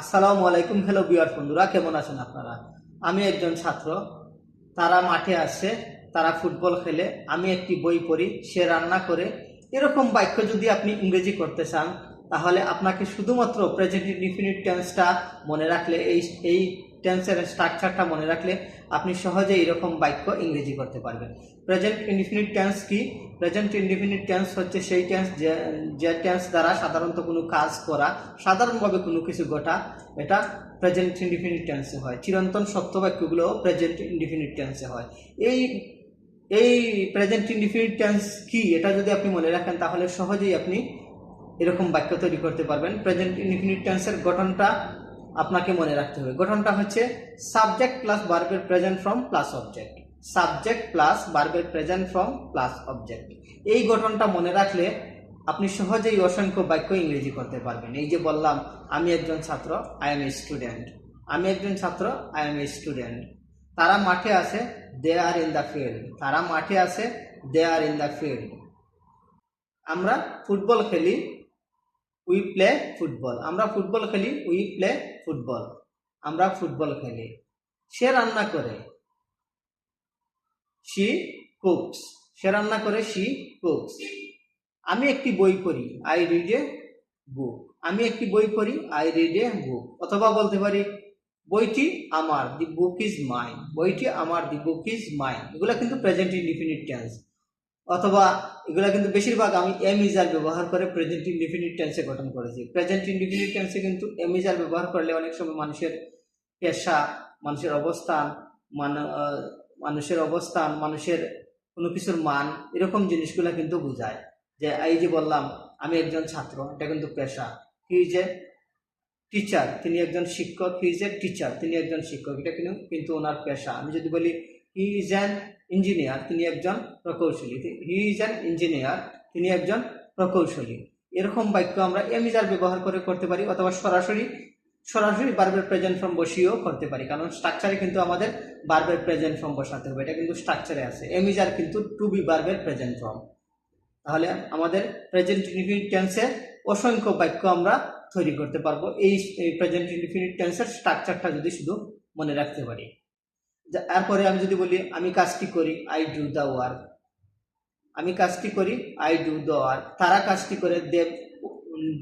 আসসালামু আলাইকুম হ্যালো বিয়ার বন্ধুরা, কেমন আছেন আপনারা? আমি একজন ছাত্র, তারা মাঠে আসে তারা ফুটবল খেলে, আমি একটি বই পড়ি, সে রান্না করে। এরকম বাক্য যদি আপনি ইংরেজি করতে চান, তাহলে আপনাকে শুধুমাত্র প্রেজেন্ট ইনফিনিট টেন্সটা মনে রাখলে এই এই টেন্সের স্ট্রাকচারটা মনে রাখলে আপনি সহজে এরকম বাক্য ইংরেজি করতে পারবেন। প্রেজেন্ট ইনডিফিনিট টেন্স কি? প্রেজেন্ট ইনডিফিনিট টেন্স হচ্ছে সেই টেন্স যে যে টেন্স দ্বারা সাধারণত কোনো কাজ করা, সাধারণভাবে কোনো কিছু ঘটা, এটা প্রেজেন্ট ইনডিফিনিট টেন্সে হয়। চিরন্তন সত্য বাক্যগুলো প্রেজেন্ট ইনডিফিনিট টেন্সে হয়। এই এই প্রেজেন্ট ইনডিফিনিট টেন্স কি? এটা যদি আপনি মনে রাখেন, তাহলে সহজেই আপনি এরকম বাক্য তৈরি করতে পারবেন। প্রেজেন্ট ইনডিফিনিট টেন্সের গঠনটা আপনাকে মনে রাখতে হবে। গঠনটা হচ্ছে subject plus বার্বের present form plus object subject plus বার্বের present form plus object এই গঠনটা মনে রাখলে আপনি সহজেই অসংখ্য বাক্য ইংরেজি করতে পারবেন। এই যে বললাম, আমি একজন ছাত্র আই এম এ স্টুডেন্ট আমি একজন ছাত্র আই এম এ স্টুডেন্ট তারা মাঠে আছে they are in the field তারা মাঠে আছে they are in the field আমরা ফুটবল খেলি উই প্লে ফুটবল আমরা ফুটবল খেলি উই প্লে ফুটবল আমরা ফুটবল খেলি। সে রান্না করে শি কুকস সে রান্না করে শি কুকস আমি একটি বই পড়ি আই রিড এ বুক আমি একটি বই পড়ি আই রিড এ বুক অথবা বলতে পারি, বইটি আমার দি বুক ইজ মাইন বইটি আমার দি বুক ইজ মাইন এগুলো কিন্তু প্রেজেন্ট ইনডিফিনিট টেন্স অথবা এগুলো কিন্তু বেশিরভাগ আমি এম ইজার ব্যবহার করে প্রেজেন্ট ইনডিফিনিট টেন্সে গঠন করেছি। প্রেজেন্ট ইনডিফিনিট টেন্সে কিন্তু এম ইজার ব্যবহার করলে অনেক সময় মানুষের পেশা, মানুষের অবস্থান মানুষের অবস্থান, মানুষের কোনো কিছুর মান, এরকম জিনিসগুলো কিন্তু বোঝায়। যে এই যে বললাম, আমি একজন ছাত্র, এটা কিন্তু পেশা। হি ইজ এ টিচার তিনি একজন শিক্ষক হি ইজ এ টিচার তিনি একজন শিক্ষক, এটা কিন্তু কিন্তু ওনার পেশা। আমি যদি বলি হি ইজ অ্যান ইঞ্জিনিয়ার, তিনি একজন প্রকৌশলী। হি ইজ অ্যান ইঞ্জিনিয়ার তিনি একজন প্রকৌশলী। এরকম বাক্য আমরা এমিজার ব্যবহার করে করতে পারি, অথবা সরাসরি সরাসরি বার্বের প্রেজেন্ট ফর্ম বসিয়েও করতে পারি। কারণ স্ট্রাকচারে কিন্তু আমাদের বার্বের প্রেজেন্ট ফর্ম বসাতে হবে, এটা কিন্তু স্ট্রাকচারে আছে। এমিজার কিন্তু টু বি বার্বের প্রেজেন্ট ফর্ম তাহলে আমাদের প্রেজেন্ট ইনডিফিনিট টেন্সে অসংখ্য বাক্য আমরা তৈরি করতে পারব। এই প্রেজেন্ট ইনডিফিনিট টেন্সের স্ট্রাকচারটা যদি শুধু মনে রাখতে পারি। এরপরে আমি যদি বলি, আমি কাজটি করি আই ডু দ্য ওয়ার্ক আমি কাজটি করি আই ডু দ্য ওয়ার্ক তারা কাজটি করে they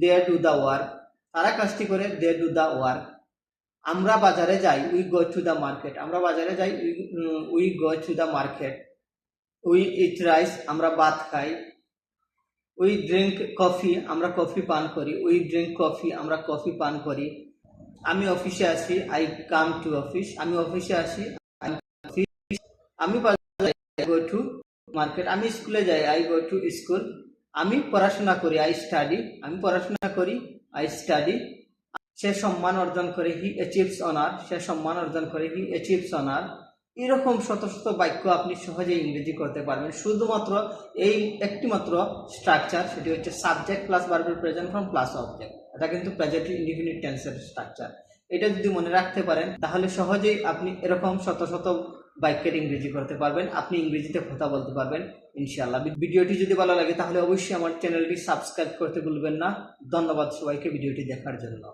they do the work তারা কাজটি করে দে ডু দ্য ওয়ার্ক আমরা বাজারে যাই we go to the market আমরা বাজারে যাই we we go to the market we eat rice আমরা ভাত খাই। উই ড্রিঙ্ক কফি আমরা কফি পান করি। উই ড্রিঙ্ক কফি আমরা কফি পান করি। আমি অফিসে আসি আই কাম টু অফিস আমি অফিসে আসি আমি টু মার্কেট আমি স্কুলে যাই আই গো টু স্কুল আমি পড়াশোনা করি আই স্টাডি আমি পড়াশোনা করি আই স্টাডি সে সম্মান অর্জন করে হি অ্যাচিভস অনার সে সম্মান অর্জন করে হি অ্যাচিভস অনার এরকম শত শত বাক্য আপনি সহজে ইংরেজি করতে পারবেন। শুধুমাত্র এই একটি মাত্র স্ট্রাকচার সেটি হচ্ছে সাবজেক্ট প্লাস বার্বের প্রেজেন্ট ফর্ম প্লাস অবজেক্ট এটা কিন্তু প্রেজেন্ট ইনডিফিনিট টেন্সের স্ট্রাকচার এটা যদি মনে রাখতে পারেন, তাহলে সহজেই আপনি এরকম শত শত বাক্যের ইংরেজি করতে পারবেন। আপনি ইংরেজিতে কথা বলতে পারবেন, ইনশাআল্লাহ। ভিডিওটি যদি ভালো লাগে, তাহলে অবশ্যই আমার চ্যানেলটি সাবস্ক্রাইব করতে ভুলবেন না। ধন্যবাদ সবাইকে ভিডিওটি দেখার জন্য।